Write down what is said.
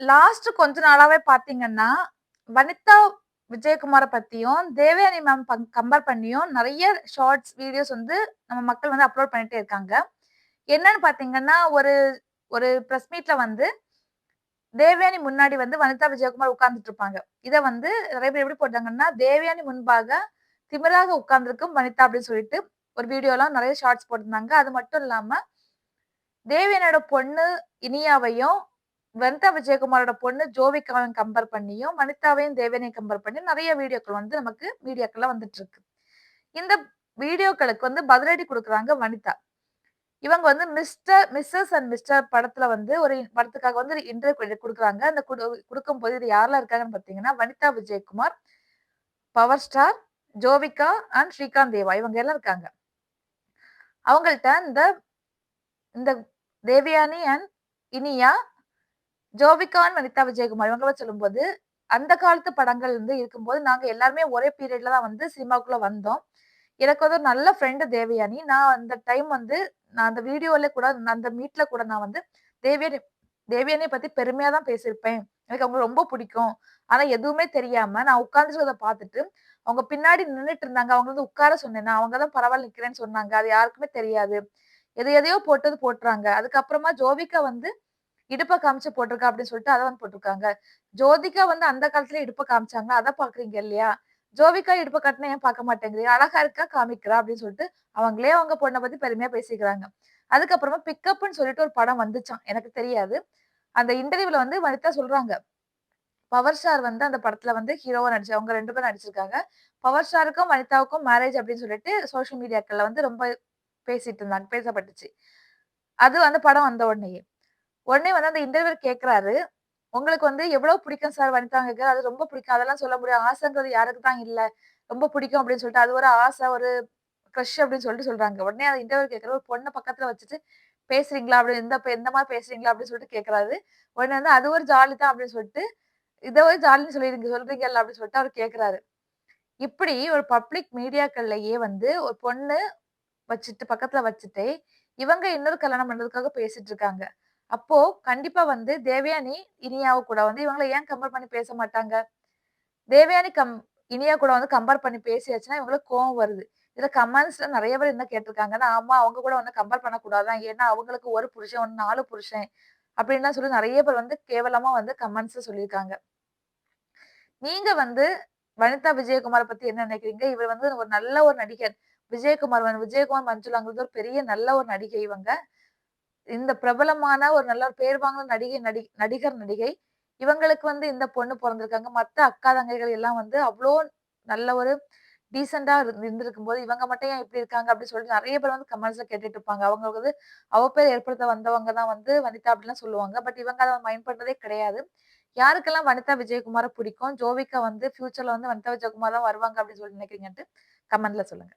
Last கொஞ்ச நாளாவே பாத்தீங்கன்னா, வனிதா விஜயகுமாரை பத்தியும், தேவயானி மேம் கம்பேர் பண்ணியும் நிறைய ஷார்ட்ஸ், வீடியோஸ் வந்து நம்ம மக்கள் வந்து அப்லோட் பண்ணிட்டே இருக்காங்க. என்னன்னு பாத்தீங்கன்னா, ஒரு ஒரு பிரஸ் மீட்ல வந்து தேவயானி முன்னாடி வந்து வனிதா விஜயகுமார் உட்கார்ந்துட்டு இருப்பாங்க. இதை வந்து நிறைய பேர் எப்படி போட்டாங்கன்னா, தேவயானி முன்பாக திமிராக உட்கார்ந்துருக்கும் வனிதா அப்படின்னு சொல்லிட்டு ஒரு வீடியோலாம் நிறைய ஷார்ட்ஸ் போட்டிருந்தாங்க. அது மட்டும் இல்லாம, தேவியனோட பொண்ணு இனியாவையும், வனிதா விஜயகுமாரோட பொண்ணு ஜோவிகாவையும் கம்பேர் பண்ணியும், வனிதாவையும் தேவனையும் கம்பேர் பண்ணி நிறைய வீடியோக்கள் வந்து நமக்கு மீடியாக்கள்ல வந்துட்டு இருக்கு. இந்த வீடியோக்களுக்கு வந்து பதிலடி கொடுக்குறாங்க வனிதா. இவங்க வந்து மிஸ்டர் மிஸ்ஸஸ் அண்ட் மிஸ்டர் படத்துல வந்து ஒரு படத்துக்காக வந்து ஒரு இன்டர்வியூ கொடுக்குறாங்க அந்த குடு குடுக்கும்போது இது யாரெல்லாம் இருக்காங்கன்னு பார்த்தீங்கன்னா, Vanitha Vijayakumar, power star, Jovika and Srikanth Deva இவங்க எல்லாம் இருக்காங்க. அவங்கள்ட்ட இந்த இந்த தேவயானி அண்ட் இனியா, ஜோபிகான் வனிதா விஜயகுமார் இவங்கள சொல்லும்போது, அந்த காலத்து படங்கள் வந்து இருக்கும்போது, நாங்க எல்லாருமே ஒரே பீரியட்ல தான் வந்து சினிமாக்குள்ள வந்தோம். எனக்கு வந்து ஒரு நல்ல ஃப்ரெண்டு தேவயானி. நான் அந்த டைம் வந்து நான் அந்த வீடியோல கூட அந்த மீட்ல கூட நான் வந்து தேவயானி தேவயானிய பத்தி பெருமையா தான் பேசியிருப்பேன். எனக்கு அவங்க ரொம்ப பிடிக்கும். ஆனா எதுவுமே தெரியாம நான் உட்கார்ந்துருக்கிறத பார்த்துட்டு, அவங்க பின்னாடி நின்றுட்டு இருந்தாங்க. அவங்க வந்து உட்கார சொன்னேன். நான் அவங்க தான் பரவாயில்ல நிக்கிறேன்னு சொன்னாங்க. அது யாருக்குமே தெரியாது. எது எதையோ போட்டது போட்டுறாங்க. அதுக்கப்புறமா ஜோவிகா வந்து இடுப்பை காமிச்சு போட்டிருக்கா அப்படின்னு சொல்லிட்டு அதை வந்து போட்டிருக்காங்க. ஜோதிகா வந்து அந்த காலத்துல இடுப்பை காமிச்சாங்க. அதை பார்க்குறீங்க இல்லையா? ஜோவிகா இடுப்ப கட்டினா ஏன் பார்க்க மாட்டேங்கிறீங்க? அழகா இருக்கா காமிக்கிறா அப்படின்னு சொல்லிட்டு அவங்களே அவங்க பொண்ணை பத்தி பெருமையா பேசிக்கிறாங்க. அதுக்கப்புறமா பிக்கப்னு சொல்லிட்டு ஒரு படம் வந்துச்சான் எனக்கு தெரியாது. அந்த இன்டர்வியூல வந்து வனிதா சொல்றாங்க. பவர் ஸ்டார் வந்து அந்த படத்துல வந்து ஹீரோவா நடிச்சு அவங்க ரெண்டு பேரும் நடிச்சிருக்காங்க. பவர் ஸ்டாருக்கும் வனிதாவுக்கும் மேரேஜ் அப்படின்னு சொல்லிட்டு சோசியல் மீடியாக்கள்ல வந்து ரொம்ப பேசிட்டு இருந்தாங்க. பேசப்பட்டுச்சு. அது அந்த படம் வந்த உடனேயே. உடனே வந்து அந்த இன்டர்வியூர் கேட்கிறாரு. உங்களுக்கு வந்து எவ்வளவு பிடிக்கும் சார் வனிதாங்க அது ரொம்ப பிடிக்கும். அதெல்லாம் சொல்ல முடியும் ஆசைங்கிறது யாருக்கு தான் இல்ல. ரொம்ப பிடிக்கும் அப்படின்னு சொல்லிட்டு அது ஒரு ஆசை, ஒரு க்ரஷ் அப்படின்னு சொல்லிட்டு சொல்றாங்க. உடனே அந்த இன்டர்வியூ கேட்குற ஒரு பொண்ணை பக்கத்துல வச்சுட்டு பேசுறீங்களா? அப்படின்னு எந்த எந்த மாரி பேசுறீங்களா? அப்படின்னு சொல்லிட்டு கேட்கிறாரு. உடனே வந்து அது ஒரு ஜாலி தான் அப்படின்னு சொல்லிட்டு, இதை ஒரு ஜாலின்னு சொல்லிருங்க சொல்றீங்கல்ல அப்படின்னு சொல்லிட்டு அவர் கேட்கிறாரு. இப்படி ஒரு பப்ளிக் மீடியாக்கள்லயே வந்து ஒரு பொண்ணு வச்சுட்டு பக்கத்துல வச்சுட்டு, இவங்க இன்னொரு கல்யாணம் பண்றதுக்காக பேசிட்டு இருக்காங்க. அப்போ கண்டிப்பா வந்து தேவயானி, இனியாவை கூட வந்து இவங்கள ஏன் கம்பேர் பண்ணி பேச மாட்டாங்க? தேவயானி கம் இனியா கூட வந்து கம்பேர் பண்ணி பேசியாச்சுன்னா இவங்களுக்கு கோவம் வருது. இதுல கமெண்ட்ஸ்ல நிறைய பேர் என்ன கேட்டிருக்காங்கன்னா, ஆமா அவங்க கூட வந்து கம்பேர் பண்ணக்கூடாதான் ஏன்னா அவங்களுக்கு ஒரு புருஷன், ஒன்று நாலு புருஷன். அப்படின்லாம் சொல்லி நிறைய பேர் வந்து கேவலமா வந்து கமெண்ட்ஸ் சொல்லியிருக்காங்க. நீங்க வந்து வனிதா விஜயகுமார பத்தி என்ன நினைக்கிறீங்க? இவர் வந்து ஒரு நல்ல ஒரு நடிகர். விஜயகுமார் விஜயகுமார் மஞ்சுளாங்கிறது ஒரு பெரிய நல்ல ஒரு நடிகை இவங்க. இந்த பிரபலமான ஒரு நல்ல பேர் வாங்கின நடிகை நடி நடிகர், நடிகை. இவங்களுக்கு வந்து இந்த பொண்ணு பிறந்திருக்காங்க மத்த அக்கா, தங்கைகள் எல்லாம் வந்து அவ்வளோ நல்ல ஒரு டீசெண்டா இருந்து இருந்திருக்கும்போது, இவங்க மட்டும் ஏன் இப்படி இருக்காங்க? அப்படின்னு சொல்லிட்டு நிறைய பேர் வந்து கமெண்ட்ஸ்ல கேட்டுட்டு இருப்பாங்க. அவங்களுக்கு வந்து பேர் ஏற்படுத்த வந்தவங்க தான் வந்து வனிதா அப்படிலாம் சொல்லுவாங்க. பட் இவங்க அதை மைண்ட் பண்றதே கிடையாது. யாருக்கெல்லாம் வனிதா விஜயகுமார பிடிக்கும்? ஜோவிகா வந்து ஃபியூச்சர்ல வந்து வனிதா விஜயகுமார் தான் வருவாங்க அப்படின்னு சொல்லி நினைக்கிறீங்கன்ட்டு கமெண்ட்ல சொல்லுங்க.